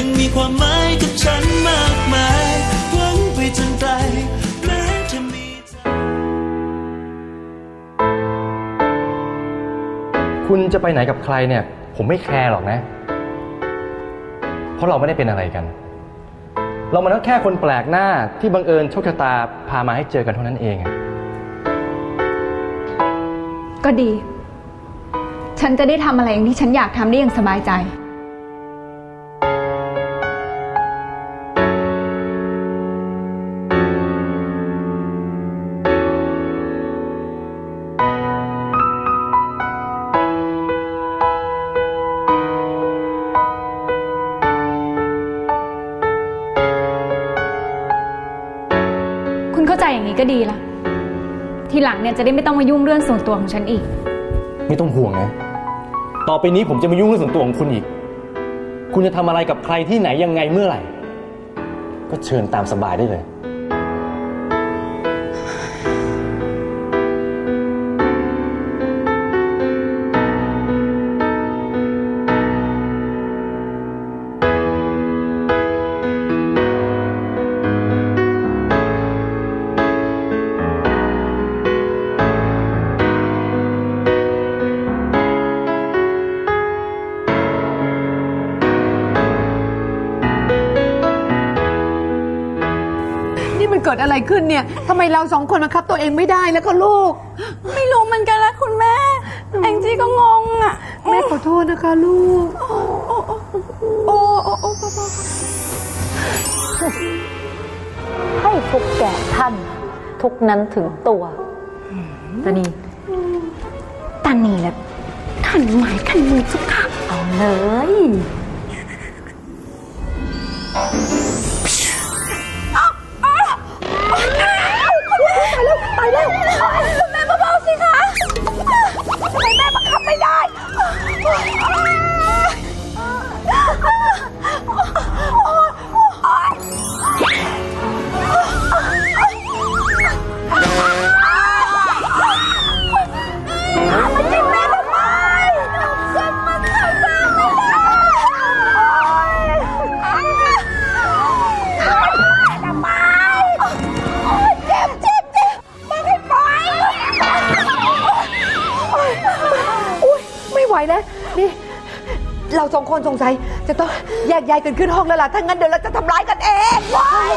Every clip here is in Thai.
มันมีความหมายกับฉันมากมายหวังไปจนไกลแม้จะมีคุณจะไปไหนกับใครเนี่ย ผมไม่แคร์หรอกนะ เพราะเราไม่ได้เป็นอะไรกัน เรามันก็แค่คนแปลกหน้าที่บังเอิญโชคชะตาพามาให้เจอกันเท่านั้นเองอะก็ดี ฉันจะได้ทำอะไรอย่างที่ฉันอยากทำได้อย่างสบายใจ ก็ดีละทีหลังเนี่ยจะได้ไม่ต้องมายุ่งเรื่องส่วนตัวของฉันอีก ไม่ต้องห่วงนะ ต่อไปนี้ผมจะไม่ยุ่งเรื่องส่วนตัวของคุณอีก คุณจะทำอะไรกับใครที่ไหนยังไงเมื่อไหร่ ก็เชิญตามสบายได้เลย ดอะไรขึ้นเนี่ยทำไมเราสองคนมาคับตัวเองไม่ได้แล้วก็ลูก ไม่รู้เหมือนกันละคุณแม่แองจี้ก็งงอะแม่ขอโทษนะคะลูก โอ้โอ้โอ้พ่อให้ทุกแก่ท่าน ทุกนั้นถึงตัวตานีตานีแหละขันหมายขันมือสุดค่ะเอาเลยตาย องคนสงสัย จะต้องแยกย้ายกันขึ้นห้องแล้วล่ะถ้างั้นเดี๋ยวเราจะทำร้ายกันเองว้าย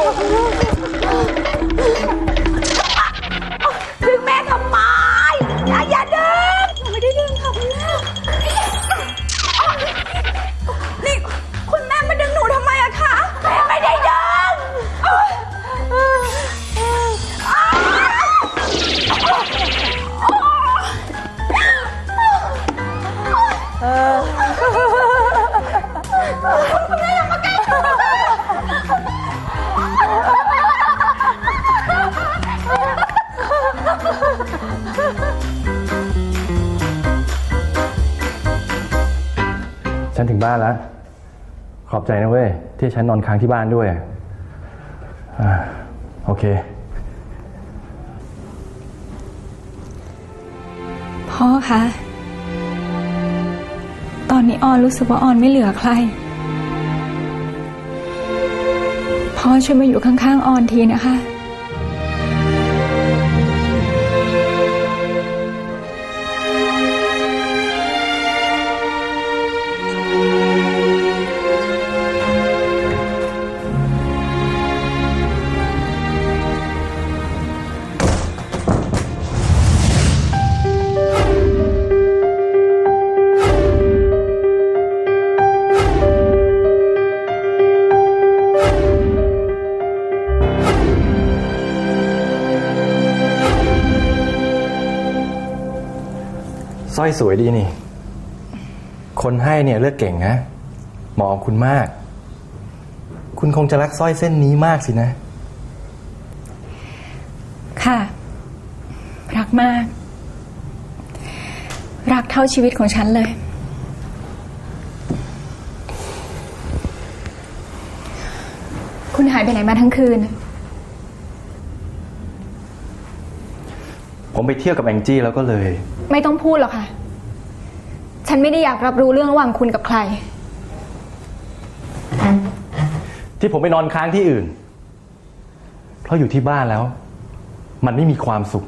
ฉันถึงบ้านแล้ว ขอบใจนะเว้ย ที่ฉันนอนค้างที่บ้านด้วยอ่าโอเค พ่อคะ ตอนนี้ออนรู้สึกว่าออนไม่เหลือใคร พ่อช่วยมาอยู่ข้างๆออนทีนะคะ สร้อยสวยดีนี่ คนให้เนี่ยเลือกเก่งนะเหมาะกับคุณมาก คุณคงจะรักสร้อยเส้นนี้มากสินะ ค่ะ รักมาก รักเท่าชีวิตของฉันเลย คุณหายไปไหนมาทั้งคืน ผมไปเที่ยวกับแองจี้แล้วก็เลย ไม่ต้องพูดหรอกค่ะ ฉันไม่ได้อยากรับรู้เรื่องระหว่างคุณกับใคร ที่ผมไปนอนค้างที่อื่น เพราะอยู่ที่บ้านแล้ว มันไม่มีความสุข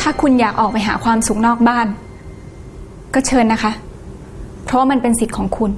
ถ้าคุณอยากออกไปหาความสุขนอกบ้าน ก็เชิญนะคะ เพราะว่ามันเป็นสิทธิ์ของคุณ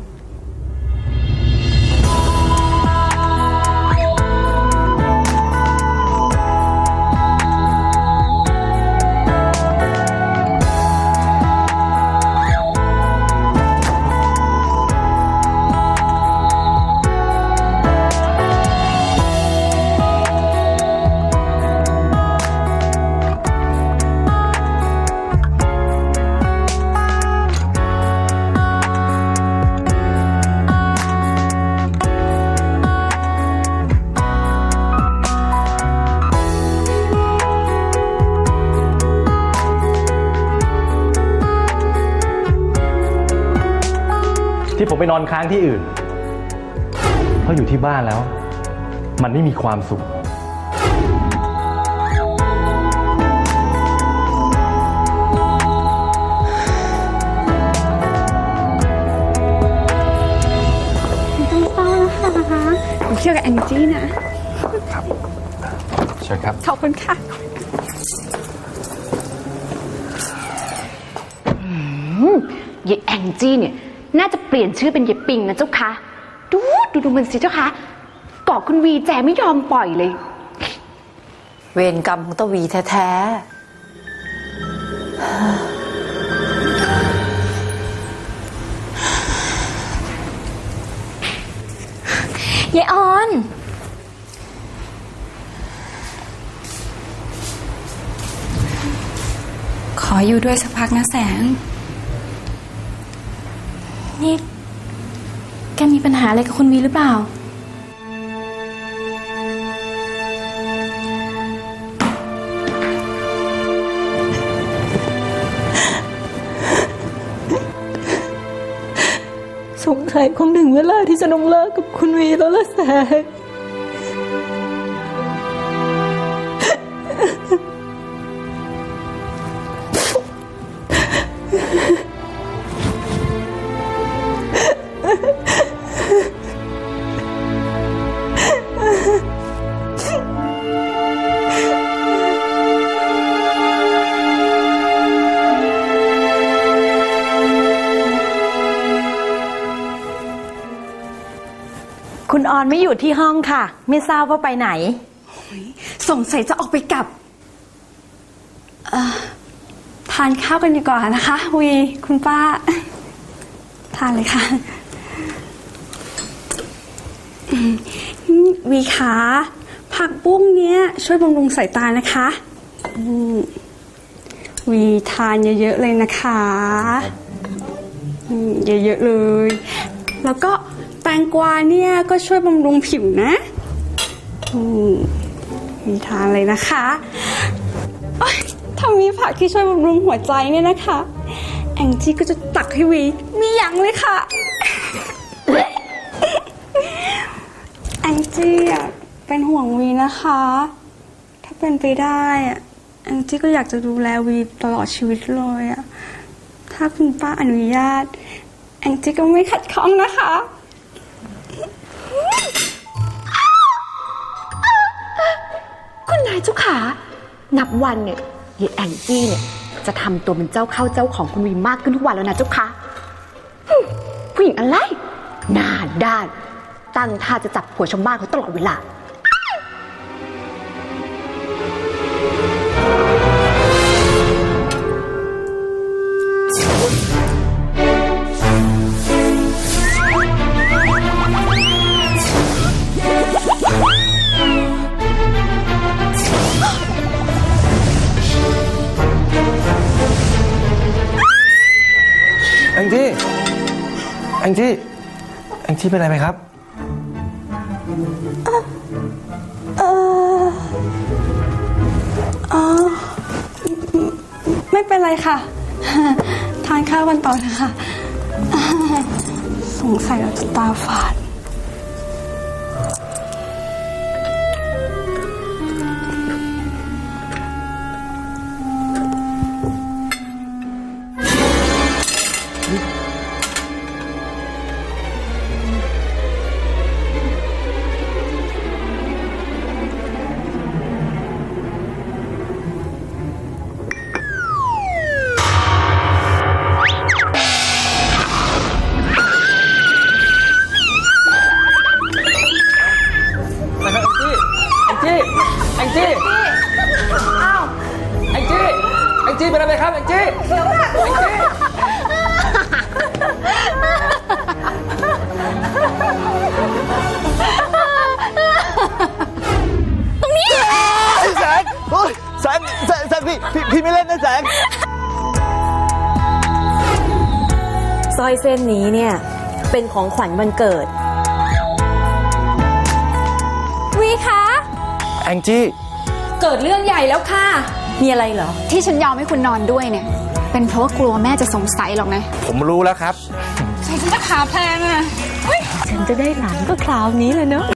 ที่ผมไปนอนค้างที่อื่น เพราะอยู่ที่บ้านแล้ว มันไม่มีความสุขผมเชื่อกับแองจี้นะเชิญครับ ขอบคุณค่ะยายแองจี้เนี่ย น่าจะเปลี่ยนชื่อเป็นยายปิงนะเจ้าคะดูดูดูมันสิเจ้าคะเกาะคุณวีแจไม่ยอมปล่อยเลย เวรกรรมของตะวีแท้ยายออน ขออยู่ด้วยสักพักนะแสง นี่ แกมีปัญหาอะไรกับคุณวีหรือเปล่า สงสัยคงถึงเวลาที่จะต้องเลิกกับคุณวีแล้วล่ะแสง ไม่อยู่ที่ห้องค่ะ ไม่ทราบว่าไปไหน สงสัยจะออกไปกับเอ่อทานข้าวกันดีกว่านะคะวีคุณป้า ทานเลยค่ะอืมวีขาผักบุ้งเนี้ย ช่วยบำรุงสายตานะคะอืมวีทานเยอะๆเลยนะคะอืมเยอะๆเลย แล้วก็ แตงกวาเนี่ยก็ช่วยบำรุงผิวนะอมีทานเลยนะคะถ้ามีผักที่ช่วยบำรุงหัวใจเนี่ยนะคะ แองจี้ก็จะตักให้วี มีอย่างเลยค่ะ แองจี้เป็นห่วงวีนะคะ ถ้าเป็นไปได้อะแองจี้ก็อยากจะดูแลวีตลอดชีวิตเลยอะถ้าคุณป้าอนุญาต แองจี้ก็ไม่ขัดข้องนะคะ เจ้าขา นับวันเนี่ยยายแองจี้เนี่ย จะทำตัวเป็นเจ้าเข้าเจ้าของคุณวีมากขึ้นทุกวันแล้วนะเจ้าคะหึผู้หญิงอะไร หน้าด้าน ตั้งท่าจะจับผัวชาวบ้านเขาตลอดเวลา ชีเป็นอะไรไหมครับไม่เป็นไรค่ะ ทานข้าววันต่อนะคะ สงสัยเราจะตาฝาด แองจี้เป็นอะไรครับแองจี้แองจี้ตรงนี้แสงโอ้ยแสงแสงพี่พี่ไม่เล่นนะแสงซอยเส้นนี้เนี่ย เป็นของขวัญวันเกิด วีคะแองจี้ เกิดเรื่องใหญ่แล้วค่ะ มีอะไรเหรอ ที่ฉันยอมให้คุณนอนด้วยเนี่ย เป็นเพราะว่ากลัวแม่จะสงสัยหรอกนะผมรู้แล้วครับใช่ฉันจะขาแพลงอะฉันจะได้หลานก็คราวนี้เลยเนาะ